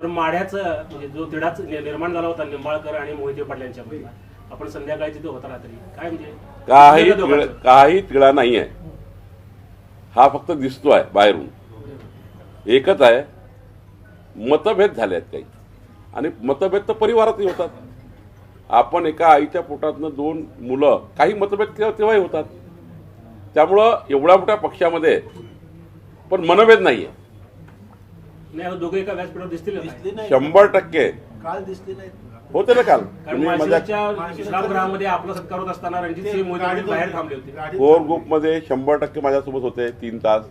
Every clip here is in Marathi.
तर माढ्याचं म्हणजे जो तिढाच निर्माण झाला होता निंबाळकर आणि मोहिते पाटलांच्या मधला आपण संध्याकाळी तिथे होता रात्री. काय म्हणजे? काही दिसलेलं तिळ- दोघांचं? काही तिळा नाही आहे हा फक्त दिसतोय बाहेरून. एकच आहे मतभेद झाले आहेत काही. आणि मतभेद तर परिवारातही होतात. आपण एका आईच्या पोटातनं दोन मुलं काही मतभेद तेव्हाही होतात. त्यामुळं एवढ्या मोठ्या पक्षामध्ये पण मनभेद नाहीये. नाही आता दोघे एका व्यासपीठावर दिसतील दिसली नाही. शंभर टक्के. काल दिसली नाही होते ना काल? कारण तुम्ही माझ्या माळशिरसच्या विश्रामगृहामध्ये आपला सत्कार होत असताना रणजित सिंह पाटील बाहेर थांबले होते. कोर ग्रुपमध्ये शंभर टक्के माझ्यासोबत होते तीन तास.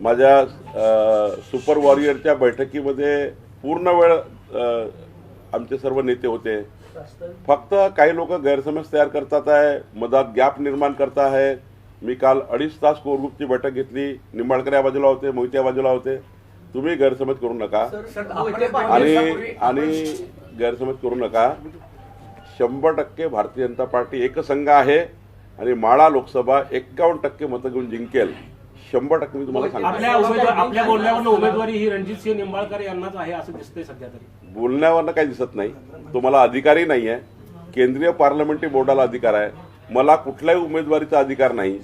माझ्या अ, सुपर वॉरियरच्या बैठकीमध्ये पूर्ण वेळ अ, आमचे सर्व नेते होते. फक्त काही लोक गैरसमज तयार करतात आहे मधात गॅप निर्माण करत आहे. मी काल अडीच तास कोर ग्रुपची बैठक घेतली निंबाळकर या बाजूला होते मोहिते या बाजूला होते. तुम्ही गैरसमज करू नका. आणि आणि गैरसमज करू नका. शंभर टक्के भारतीय जनता पार्टी एकसंघ आहे आणि माळा लोकसभा एक्कावन्न टक्के मतं घेऊन जिंकेल. शंभर टक्के मी तुम्हाला आपल्या सांगतो. आपल्या बोलण्यावरून उमेदवारी ही रणजित सिंह निंबाळकर यांनाच आहे असं दिसतंय सध्या तरी. बोलण्यावरनं काही दिसत नाही. तुम्हाला अधिकारही नाही आहे केंद्रीय पार्लमेंटरी बोर्डाला अधिकार आहे. मला कुठल्याही उमेदवारीचा अधिकार नाही.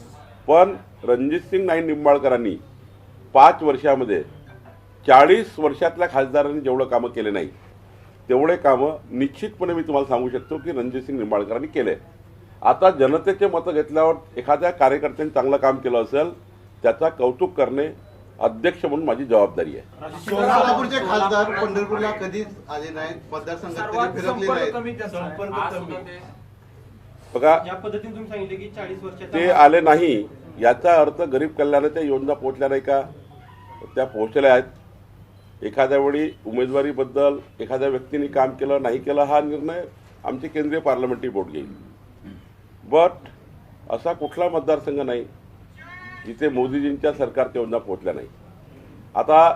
पण रणजितसिंग नाईक निंबाळकरांनी पाच वर्षामध्ये चाळीस वर्षातल्या खासदारांनी जेवढं कामं केले नाही तेवढे कामं निश्चितपणे मी तुम्हाला सांगू शकतो की रणजितसिंग निंबाळकरांनी केले. आता जनतेचे मतं घेतल्यावर एखाद्या कार्यकर्त्यांनी चांगलं काम केलं असेल त्याचा कौतुक करणे अध्यक्ष म्हणून माझी जबाबदारी आहे. सोलापूरचे खासदार पंढरपूरला कधीच आले नाहीत मतदारसंघात कधी फिरकले नाहीत. संपर्क कमी. बघा ज्या पद्धतीने तुम्ही सांगितले की चाळीस वर्षाचा ते आले नाही. याचा अर्थ गरीब कल्याणाच्या योजना पोहोचल्या नाही का? त्या पोहोचल्या आहेत. एखाद्या वेळी उमेदवारीबद्दल एखाद्या व्यक्तीने काम केलं नाही केलं हा निर्णय आमची केंद्रीय पार्लमेंटरी बोर्ड घेईल. बट असा कुठला मतदारसंघ नाही जिथे मोदीजींच्या सरकारच्या योजना पोहोचल्या नाही. आता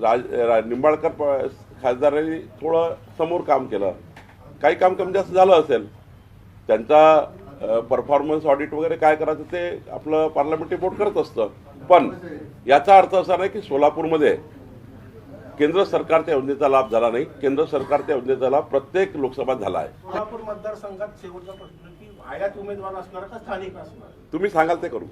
राज रा निंबाळकर खासदारांनी थोडं समोर काम केलं. काही काम कमी जास्त झालं असेल त्यांचा परफॉर्मन्स ऑडिट वगैरे काय करायचं ते आपलं पार्लमेंटरी बोर्ड करत असतं. पण याचा अर्थ असा नाही की सोलापूरमध्ये केंद्र सरकारच्या योजनेचा लाभ झाला नाही. केंद्र सरकारच्या योजनेचा लाभ प्रत्येक लोकसभात झाला आहे. सोलापूर मतदारसंघात शेवटचा प्रश्न की आयात उमेदवार असणार का स्थानिक असणार? तुम्ही सांगाल ते करू.